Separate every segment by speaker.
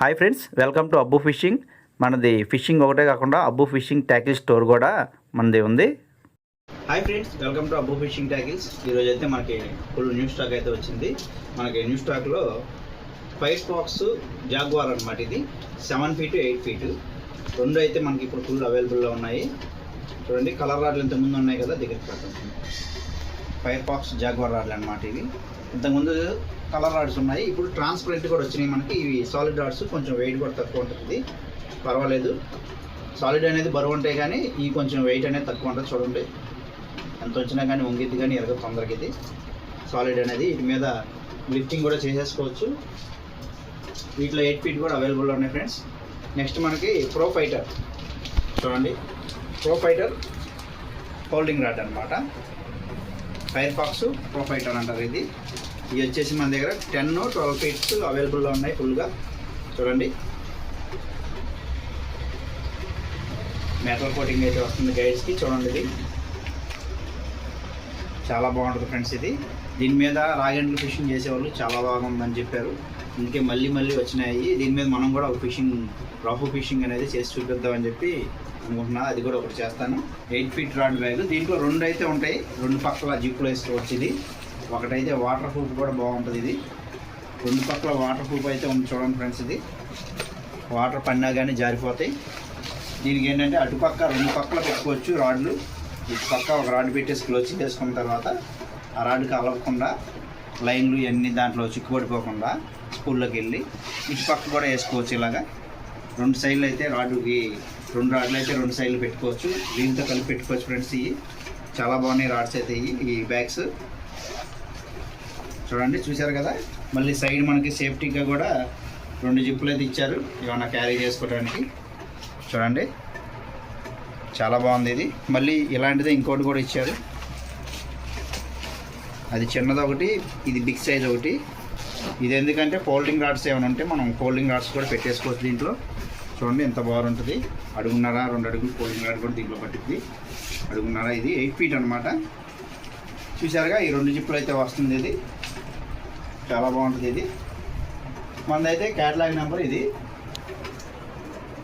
Speaker 1: Hi friends welcome to Abbu fishing మనది fishing ఒకటే కాకుండా అబ్బు ఫిషింగ్ ట్యాకిల్ స్టోర్ కూడా మనది ఉంది. Hi friends welcome to Abbu fishing tackles ఈరోజు అయితే మనకి ఫుల్ న్యూ స్టాక్ అయితే వచ్చింది. మనకి న్యూ స్టాక్లో ఫైవ్ బాక్స్ జాగ్వార్ అనమాట ఇది. సెవెన్ ఫీట్ ఎయిట్ ఫీట్ రెండు అయితే మనకి ఇప్పుడు ఫుల్ అవైలబుల్లో ఉన్నాయి. చూడండి కలర్ రాడ్లు ఇంతకుముందు ఉన్నాయి కదా దగ్గరికి ఫైర్ బాక్స్ జాగ్వార్ రాడ్లు అనమాట ఇవి. ఇంతకుముందు కలర్ రాడ్స్ ఉన్నాయి. ఇప్పుడు ట్రాన్స్పరెంట్ కూడా వచ్చినాయి మనకి. ఇవి సాలిడ్ రాడ్స్ కొంచెం వెయిట్ కూడా తక్కువ ఉంటుంది. పర్వాలేదు. సాలిడ్ అనేది బరువు ఉంటాయి కానీ ఈ కొంచెం వెయిట్ అనేది తక్కువ ఉంటుంది చూడండి. ఎంత వచ్చినా కానీ వంగిద్ది కానీ ఎరగ తొందరగా ఇది. సాలిడ్ అనేది వీటి మీద లిఫ్టింగ్ కూడా చేసేసుకోవచ్చు. వీటిలో ఎయిట్ ఫీట్ కూడా అవైలబుల్లో ఉన్నాయి ఫ్రెండ్స్ నెక్స్ట్ మనకి ప్రో ఫైటర్ చూడండి. ప్రో ఫైటర్ హోల్డింగ్ రాడ్ అనమాట ఫైర్ ఫాక్స్ ప్రో ఫైటర్ అంటారు ఇది. ఇది వచ్చేసి మన దగ్గర టెన్ ట్వెల్వ్ ఫీట్స్ అవైలబుల్లో ఉన్నాయి ఫుల్గా చూడండి. మెటల్ కోటింగ్ అయితే వస్తుంది గైడ్స్కి చూడండి ఇది. చాలా బాగుంటుంది ఫ్రెండ్స్ ఇది. దీని మీద రాగండ్లు ఫిషింగ్ చేసేవాళ్ళు చాలా బాగుందని చెప్పారు. ఇంకే మళ్ళీ మళ్ళీ వచ్చినాయి. దీని మీద మనం కూడా ఒక ఫిషింగ్ రాఫు ఫిషింగ్ అనేది చేసి చూపిద్దామని చెప్పి అనుకుంటున్నా. అది కూడా ఒకటి చేస్తాను. ఎయిట్ ఫీట్ రాడ్ బ్యాగ్ దీంట్లో రెండు అయితే ఉంటాయి. రెండు పక్కల జిప్పులు వేసుకోవచ్చు ఇది. ఒకటైతే వాటర్ ప్రూఫ్ కూడా బాగుంటుంది ఇది. రెండు పక్కల వాటర్ ప్రూఫ్ అయితే ఉంది చూడండి ఫ్రెండ్స్ ఇది. వాటర్ పడినా కానీ జారిపోతాయి. దీనికి ఏంటంటే అటుపక్క రెండు పక్కల పెట్టుకోవచ్చు రాడ్లు. ఇటు పక్క ఒక రాడ్ పెట్టేసి క్లోజ్ చేసుకున్న తర్వాత ఆ రాడ్కి అలవకుండా లైన్లు ఇవన్నీ దాంట్లో చిక్కుపడిపోకుండా స్కూల్లోకి వెళ్ళి ఇటు పక్క కూడా వేసుకోవచ్చు ఇలాగా. రెండు సైడ్లు అయితే రాడ్కి రెండు రాడ్లు అయితే రెండు సైడ్లు పెట్టుకోవచ్చు. దీంతో కలిపి పెట్టుకోవచ్చు ఫ్రెండ్స్ ఇవి. చాలా బాగున్నాయి రాడ్స్ అయితే ఇవి. ఈ బ్యాగ్స్ చూడండి చూశారు కదా? మళ్ళీ సైడ్ మనకి సేఫ్టీగా కూడా రెండు జిప్పులు అయితే ఇచ్చారు. ఏమన్నా క్యారీ చేసుకోవడానికి. చూడండి. చాలా బాగుంది ఇది. మళ్ళీ ఇలాంటిదే ఇంకోటి కూడా ఇచ్చారు. అది చిన్నది ఒకటి ఇది బిగ్ సైజ్ ఒకటి. ఇది ఎందుకంటే ఫోల్డింగ్ రాడ్స్ ఏమైనా ఉంటే మనం ఫోల్డింగ్ రాడ్స్ కూడా పెట్టేసుకోవచ్చు దీంట్లో. చూడండి ఎంత బాగుంటుంది. అడుగున్నారా రెండు అడుగులు ఫోల్డింగ్ రాడ్ కూడా దీంట్లో పట్టింది అడుగున్నారా ఇది ఎయిట్ ఫీట్ అనమాట చూసారుగా ఈ రెండు జిప్పులు అయితే వస్తుంది ఇది. చాలా బాగుంటుంది ఇది. మనదైతే క్యాటలాగ్ నెంబర్ ఇది.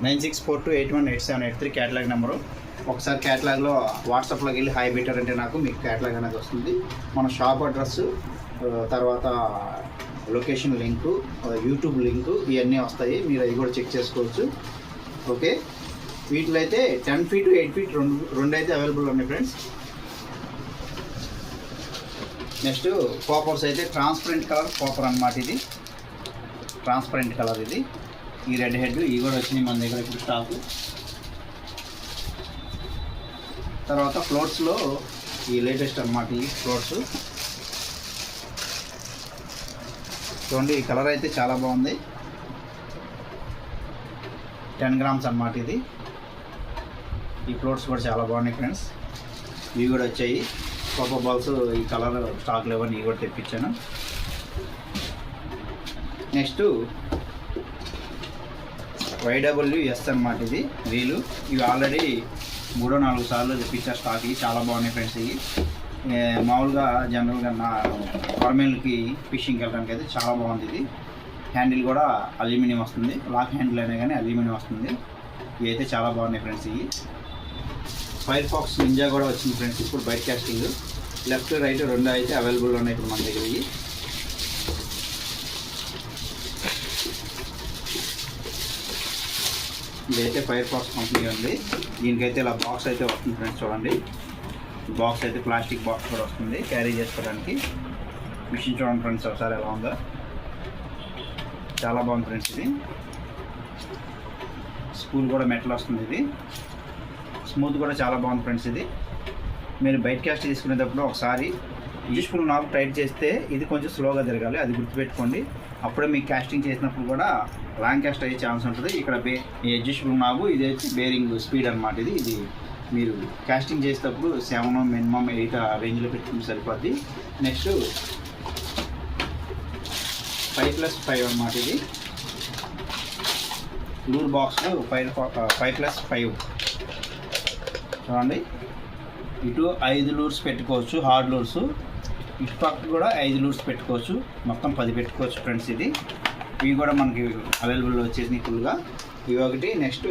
Speaker 1: Nine six four two eight one eight seven eight three catalogue number ఒకసారి క్యాటలాగ్లో వాట్సాప్లోకి వెళ్ళి హాయ్ బెటర్ అంటే నాకు మీకు క్యాటలాగ్ అనేది వస్తుంది. మన షాప్ అడ్రస్ తర్వాత లొకేషన్ లింకు యూట్యూబ్ లింకు ఇవన్నీ వస్తాయి. మీరు అవి కూడా చెక్ చేసుకోవచ్చు. ఓకే? వీటిలో అయితే టెన్ ఫీట్ ఎయిట్ ఫీట్ రెండు రెండు అయితే అవైలబుల్ ఉన్నాయి ఫ్రెండ్స్ నెక్స్ట్ కాపర్స్ అయితే ట్రాన్స్పరెంట్ కలర్ కాపర్ అనమాట ఇది. ట్రాన్స్పరెంట్ కలర్ ఇది. ఈ రెడ్ హెడ్ ఇవి కూడా వచ్చినాయి మన దగ్గర ఇప్పుడు స్టాక్ తర్వాత ఫ్లోట్స్లో ఈ లేటెస్ట్ అన్నమాట ఈ ఫ్లోట్స్ చూడండి ఈ కలర్ అయితే చాలా బాగుంది. టెన్ గ్రామ్స్ అన్నమాట ఇది. ఈ ఫ్లోట్స్ కూడా చాలా బాగున్నాయి ఫ్రెండ్స్ ఇవి కూడా వచ్చాయి. కోకో బాల్స్ ఈ కలర్ స్టాక్ లెవెన్ ఇవి కూడా తెప్పించాను. నెక్స్ట్ వైడబ్ల్యూ ఎస్ అనమాట ఇది వీలు. ఇవి ఆల్రెడీ మూడో నాలుగు సార్లు తెప్పించారు స్టాక్ ఇవి చాలా బాగున్నాయి ఫ్రెండ్స్ ఇవి. మామూలుగా జనరల్గా నా ఫార్మేల్కి ఫిషింగ్కి వెళ్ళడానికి అయితే చాలా బాగుంది ఇది. హ్యాండిల్ కూడా అల్యూమినియం వస్తుంది. లాక్ హ్యాండిల్ అయినా కానీ అల్యూమినియం వస్తుంది. ఇవి అయితే చాలా బాగున్నాయి ఫ్రెండ్స్ ఇవి. ఫైర్ ఫాక్స్ నింజా కూడా వచ్చింది ఫ్రెండ్స్ ఇప్పుడు బైక్ కాస్టింగ్ లెఫ్ట్ రైట్ రెండు అయితే అవైలబుల్ ఉన్నాయి ఇప్పుడు మన దగ్గర ఇవి ఇదైతే ఫైర్ ఫాక్స్ కంపెనీ ఉంది. దీనికైతే ఇలా బాక్స్ అయితే వస్తుంది ఫ్రెండ్స్ చూడండి. బాక్స్ అయితే ప్లాస్టిక్ బాక్స్ కూడా వస్తుంది. క్యారీ చేసుకోవడానికి. మిషన్ చూడండి ఫ్రెండ్స్ ఒకసారి ఎలా ఉందో. చాలా బాగుంది ఫ్రెండ్స్ ఇది. స్కూల్ కూడా మెటల్ వస్తుంది ఇది. స్మూత్ కూడా చాలా బాగుంది ఫ్రెండ్స్ ఇది. మీరు బయట క్యాస్ట్ తీసుకునేటప్పుడు ఒకసారి యూస్ఫుల్ నాకు టైట్ చేస్తే ఇది కొంచెం స్లోగా తిరగాలి అది గుర్తుపెట్టుకోండి. అప్పుడే మీకు క్యాస్టింగ్ చేసినప్పుడు కూడా లాంగ్ క్యాస్ట్ అయ్యే ఛాన్స్ ఉంటుంది. ఇక్కడ బే ఈ అడ్జస్టబుల్ నాబు ఇది వచ్చి బేరింగ్ స్పీడ్ అనమాట ఇది. ఇది మీరు క్యాస్టింగ్ చేసేటప్పుడు సెవెన్ మినిమం ఎయిట్ ఆ రేంజ్లో పెట్టుకుంటే సరిపోద్ది. నెక్స్ట్ ఫైవ్ ప్లస్ ఫైవ్ అనమాట ఇది. లూర్ బాక్స్లో ఫైవ్ ఫైవ్ ప్లస్ ఫైవ్ చూడండి. ఇటు ఐదు లూర్స్ పెట్టుకోవచ్చు హార్డ్ లూర్స్. ఇటు పక్క కూడా ఐదు లూర్స్ పెట్టుకోవచ్చు. మొత్తం పది పెట్టుకోవచ్చు ఫ్రెండ్స్ ఇది. ఇవి కూడా మనకి అవైలబుల్ వచ్చేసినాయి ఫుల్గా. ఇవి ఒకటి నెక్స్ట్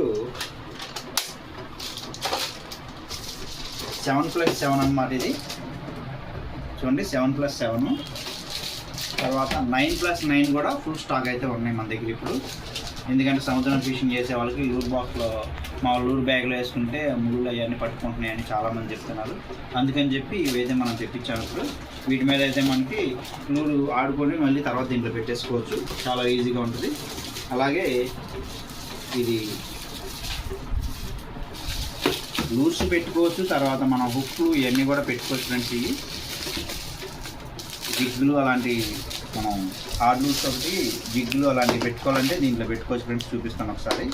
Speaker 1: సెవెన్ ప్లస్ సెవెన్ అనమాట ఇది. చూడండి సెవెన్ ప్లస్ సెవెన్. తర్వాత నైన్ ప్లస్ నైన్ కూడా ఫుల్ స్టాక్ అయితే ఉన్నాయి మన దగ్గర ఇప్పుడు. ఎందుకంటే సముద్రం ఫిషింగ్ చేసే వాళ్ళకి లూర్ బాక్స్లో మా లూర్ బ్యాగ్లో వేసుకుంటే ముళ్ళు అవన్నీ పట్టుకుంటున్నాయని చాలామంది చెప్తున్నారు. అందుకని చెప్పి ఇవైతే మనం తెప్పించాము ఇప్పుడు. వీటి మీద అయితే మనకి లూరు ఆడుకొని మళ్ళీ తర్వాత దీంట్లో పెట్టేసుకోవచ్చు. చాలా ఈజీగా ఉంటుంది. అలాగే ఇది లూర్స్ పెట్టుకోవచ్చు. తర్వాత మన హుక్లు ఇవన్నీ కూడా పెట్టుకోవచ్చు ఫ్రెండ్స్ ఇవి. జిగ్గులు అలాంటి మనం హార్డ్ లూస్ ఒకటి జిగ్గులు అలాంటివి పెట్టుకోవాలంటే దీంట్లో పెట్టుకోవచ్చు ఫ్రెండ్స్ చూపిస్తాను ఒకసారి.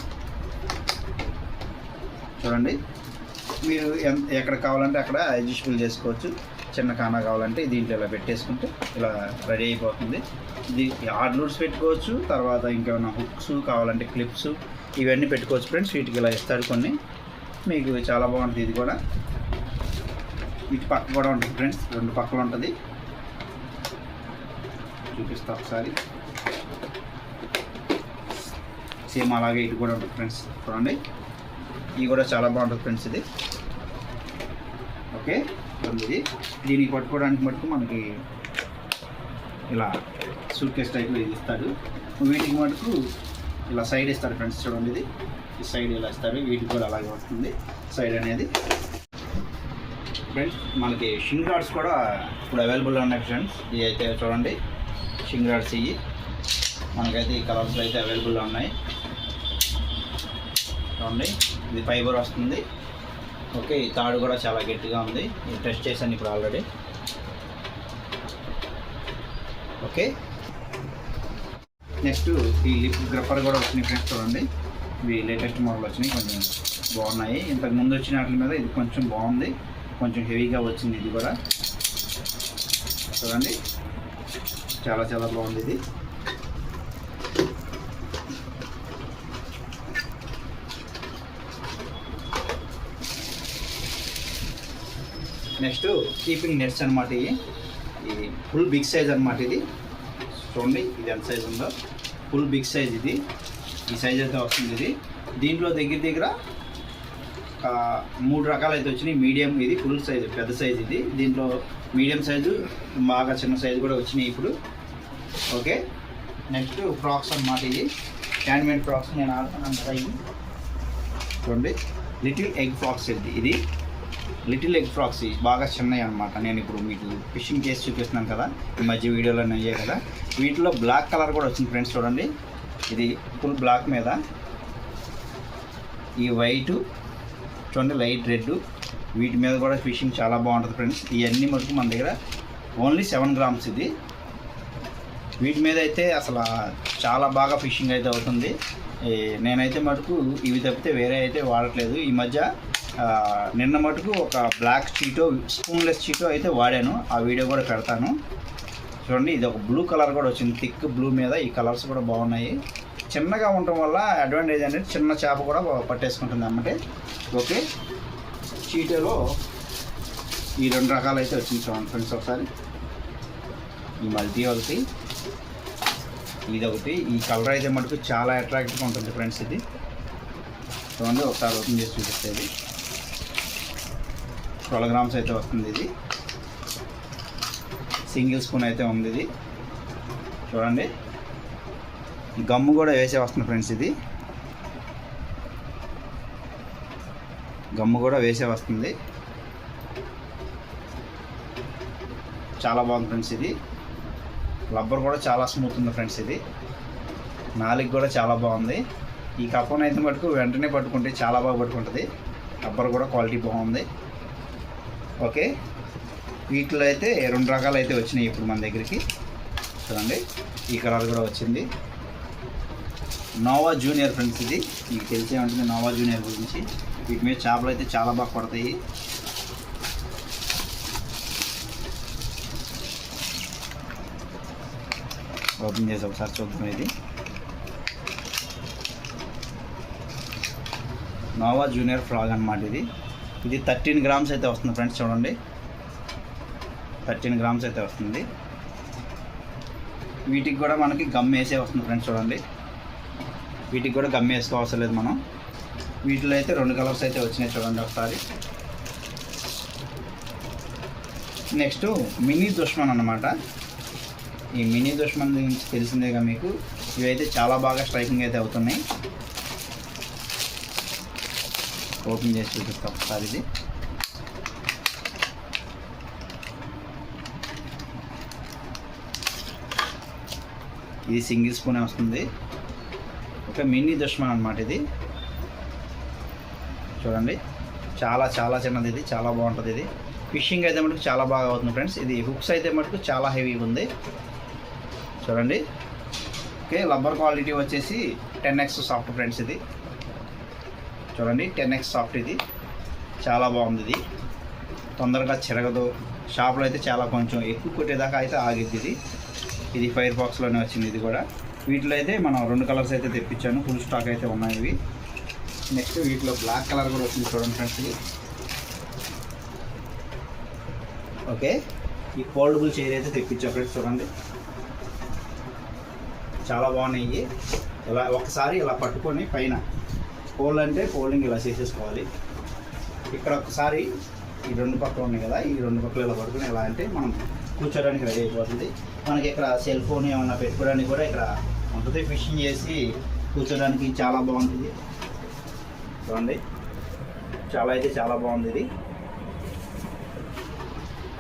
Speaker 1: చూడండి. మీరు ఎన్- ఎక్కడ కావాలంటే అక్కడ అడ్జస్టబుల్ చేసుకోవచ్చు. చిన్న కానా కావాలంటే దీంట్లో ఇలా పెట్టేసుకుంటే ఇలా రెడీ అయిపోతుంది. ఇది హార్డ్ లూడ్స్ పెట్టుకోవచ్చు తర్వాత ఇంకేమైనా హుక్స్ కావాలంటే క్లిప్స్ ఇవన్నీ పెట్టుకోవచ్చు ఫ్రెండ్స్ వీటికి ఇలా ఇస్తాడు కొన్ని. మీకు చాలా బాగుంటుంది ఇది కూడా. ఇటు పక్క కూడా ఉంటుంది ఫ్రెండ్స్ రెండు పక్కలు ఉంటుంది. చూపిస్తా ఒకసారి. సేమ్ అలాగే ఇది కూడా ఉంటుంది ఫ్రెండ్స్. చూడండి. ఇది కూడా చాలా బాగుంటుంది ఫ్రెండ్స్ ఇది. ఓకే. ఇది. దీనికి పట్టుకోవడానికి మటుకు మనకి ఇలా సూట్ కేస్ టైప్లో ఇది ఇస్తాడు వీటికి మటుకు ఇలా సైడ్ ఇస్తారు ఫ్రెండ్స్. చూడండి ఇది. ఈ సైడ్ ఇలా ఇస్తారు. వీటికి కూడా అలాగే వస్తుంది. సైడ్ అనేది. ఫ్రెండ్స్ మనకి షింగ్ కార్డ్స్ కూడా ఇప్పుడు అవైలబుల్లో ఉన్నాయి ఫ్రెండ్స్. ఇవి అయితే చూడండి. షింగ్రాడ్స్ ఇవి మనకైతే ఈ కలర్స్లో అయితే అవైలబుల్లో ఉన్నాయి. చూడండి ఇది ఫైబర్ వస్తుంది. ఓకే ఈ తాడు కూడా చాలా గట్టిగా ఉంది. ఇది టెస్ట్ చేశాను ఇప్పుడు ఆల్రెడీ. ఓకే. నెక్స్ట్ ఈ లిప్ గ్రప్పర్ కూడా వచ్చినాయి ఫ్రెండ్స్ చూడండి. ఇవి లేటెస్ట్ మోడల్ వచ్చినాయి కొంచెం బాగున్నాయి. ఇంతకు ముందు వచ్చిన వాటి మీద ఇది కొంచెం బాగుంది. కొంచెం హెవీగా వచ్చింది ఇది కూడా. చూడండి. చాలా చాలా బాగుంది ఇది. నెక్స్ట్ కీపింగ్ నెట్స్ అనమాట ఇవి. ఇది ఫుల్ బిగ్ సైజ్ అనమాట ఇది. చూడండి ఇది ఎంత సైజ్ ఉందో. ఫుల్ బిగ్ సైజ్ ఇది. ఈ సైజ్ అయితే వస్తుంది ఇది? దీంట్లో దగ్గర దగ్గర మూడు రకాలు అయితే వచ్చినాయి. మీడియం ఇది ఫుల్ సైజు పెద్ద సైజ్ ఇది. దీంట్లో మీడియం సైజు బాగా చిన్న సైజు కూడా వచ్చినాయి ఇప్పుడు. ఓకే నెక్స్ట్ ఫ్రాక్స్ అన్నమాట ఇది హ్యాండ్మేడ్ ఫ్రాక్స్ నేను ఆడుతున్నాను ఇవి చూడండి. లిటిల్ ఎగ్ ఫ్రాక్స్ ఇది. ఇది లిటిల్ ఎగ్ ఫ్రాక్స్ బాగా చిన్నవి అనమాట నేను ఇప్పుడు మీకు ఫిషింగ్ చేసి చూపిస్తున్నాను కదా. ఈ మధ్య వీడియోలో అయ్యాయి కదా. వీటిలో బ్లాక్ కలర్ కూడా వచ్చింది ఫ్రెండ్స్ చూడండి. ఇది ఫుల్ బ్లాక్ మీద. ఈ వైటు చూడండి లైట్ రెడ్. వీటి మీద కూడా ఫిషింగ్ చాలా బాగుంటుంది ఫ్రెండ్స్. ఇవన్నీ మటుకు మన దగ్గర ఓన్లీ సెవెన్ గ్రామ్స్ ఇది. వీటి మీద అయితే అసలు చాలా బాగా ఫిషింగ్ అయితే అవుతుంది. నేనైతే మటుకు ఇవి తప్పితే వేరే అయితే వాడట్లేదు. ఈ మధ్య నిన్న మటుకు ఒక బ్లాక్ చీటో స్పూన్లెస్ చీటో అయితే వాడాను. ఆ వీడియో కూడా పెడతాను. చూడండి ఇది ఒక బ్లూ కలర్ కూడా వచ్చింది. థిక్ బ్లూ మీద ఈ కలర్స్ కూడా బాగున్నాయి. చిన్నగా ఉండటం వల్ల అడ్వాంటేజ్ అనేది చిన్న చేప కూడా పట్టేసుకుంటుంది అన్నమాట. ఓకే? చీటలో ఈ రెండు రకాలు అయితే వచ్చింది చూడండి ఫ్రెండ్స్ ఒకసారి. ఈ మల్టీ ఒకటి ఇది ఒకటి. ఈ కలర్ అయితే మటుకు చాలా అట్రాక్టివ్గా ఉంటుంది ఫ్రెండ్స్ ఇది. చూడండి ఒకసారి ఓపెన్ చేసి చూపిస్తుంది ట్వెల్వ్ గ్రామ్స్ అయితే వస్తుంది ఇది. సింగిల్ స్పూన్ అయితే ఉంది ఇది. చూడండి. గమ్ము కూడా వేసే వస్తుంది ఫ్రెండ్స్ ఇది. గమ్ము కూడా వేసే వస్తుంది. చాలా బాగుంది ఫ్రెండ్స్ ఇది. రబ్బర్ కూడా చాలా స్మూత్ ఉంది ఫ్రెండ్స్ ఇది. నాలుగు కూడా చాలా బాగుంది. ఈ కప్పను అయితే మటుకు వెంటనే పట్టుకుంటే చాలా బాగా పట్టుకుంటుంది. రబ్బర్ కూడా క్వాలిటీ బాగుంది. ఓకే. వీటిలో అయితే రెండు రకాలు అయితే వచ్చినాయి ఇప్పుడు మన దగ్గరికి. చూడండి. ఈ కలర్ కూడా వచ్చింది. నోవా జూనియర్ ఫ్రెండ్స్ ఇది. మీకు తెలిసే ఉంటుంది నోవా జూనియర్ గురించి. వీటి మీద చేపలు అయితే చాలా బాగా పడతాయి ఓపెన్ చేసి ఒకసారి చూద్దాం ఇది. నోవా జూనియర్ ఫ్రాగ్ అనమాట ఇది. ఇది థర్టీన్ గ్రామ్స్ అయితే వస్తుంది ఫ్రెండ్స్ చూడండి. థర్టీన్ గ్రామ్స్ అయితే వస్తుంది. వీటికి కూడా మనకి గమ్ వేసే వస్తుంది ఫ్రెండ్స్ చూడండి. వీటికి కూడా గమ్ వేసుకోవసరం లేదు మనం. వీటిలో అయితే రెండు కలర్స్ అయితే వచ్చినాయి చూడండి ఒకసారి. నెక్స్ట్ మినీ దుష్మన్ అనమాట ఈ మినీ దుష్మన్ గురించి తెలిసిందేగా మీకు? ఇవైతే చాలా బాగా స్ట్రైకింగ్ అయితే అవుతున్నాయి. ఓపెన్ చేసి చూపిస్తాం ఒకసారి ఇది. ఇది సింగిల్ స్పూనే వస్తుంది. ఒక మినీ దుష్మన్ అనమాట ఇది. చూడండి. చాలా చాలా చిన్నది ఇది. చాలా బాగుంటుంది ఇది. ఫిషింగ్ అయితే మటుకు చాలా బాగా అవుతుంది ఫ్రెండ్స్. ఇది హుక్స్ అయితే మటుకు చాలా హెవీగా ఉంది. చూడండి. ఓకే రబ్బర్ క్వాలిటీ వచ్చేసి టెన్ ఎక్స్ సాఫ్ట్ ఫ్రెండ్స్ ఇది. చూడండి టెన్ ఎక్స్ సాఫ్ట్ ఇది. చాలా బాగుంది ఇది. తొందరగా చెరగదు. షాప్లో అయితే చాలా కొంచెం ఎక్కువ కొట్టేదాకా అయితే ఆగిద్ది ఇది. ఇది ఫైర్ బాక్స్లోనే వచ్చింది ఇది కూడా. వీటిలో అయితే మనం రెండు కలర్స్ అయితే తెప్పించాను. ఫుల్ స్టాక్ అయితే ఉన్నాయి ఇవి. నెక్స్ట్ వీటిలో బ్లాక్ కలర్ కూడా వచ్చింది చూడండి ఫ్రెండ్స్ ఇది. ఓకే ఈ ఫోల్డబుల్ చైర్ అయితే తెప్పించాం ఫ్రెండ్స్ చూడండి. చాలా బాగున్నాయి ఇలా ఒకసారి ఇలా పట్టుకొని పైన ఫోల్డ్ అంటే ఫోల్డింగ్ ఇలా చేసేసుకోవాలి. ఇక్కడ ఒకసారి ఈ రెండు పక్కలు ఉన్నాయి కదా ఈ రెండు పక్కలు ఇలా పట్టుకుని ఎలా అంటే మనం కూర్చోడానికి రెడీ అయిపోతుంది. మనకి ఇక్కడ సెల్ ఫోన్ ఏమన్నా పెట్టుకోవడానికి కూడా ఇక్కడ ఉంటుంది ఫిషింగ్ చేసి కూర్చోడానికి చాలా బాగుంటుంది చూడండి. చాలా అయితే చాలా బాగుంది ఇది.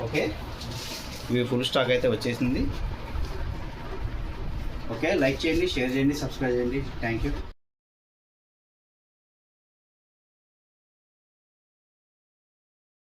Speaker 1: ఓకే. ఇవి ఫుల్ స్టాక్ అయితే వచ్చేసింది. ఓకే. లైక్ చేయండి షేర్ చేయండి సబ్స్క్రైబ్ చేయండి. Thank you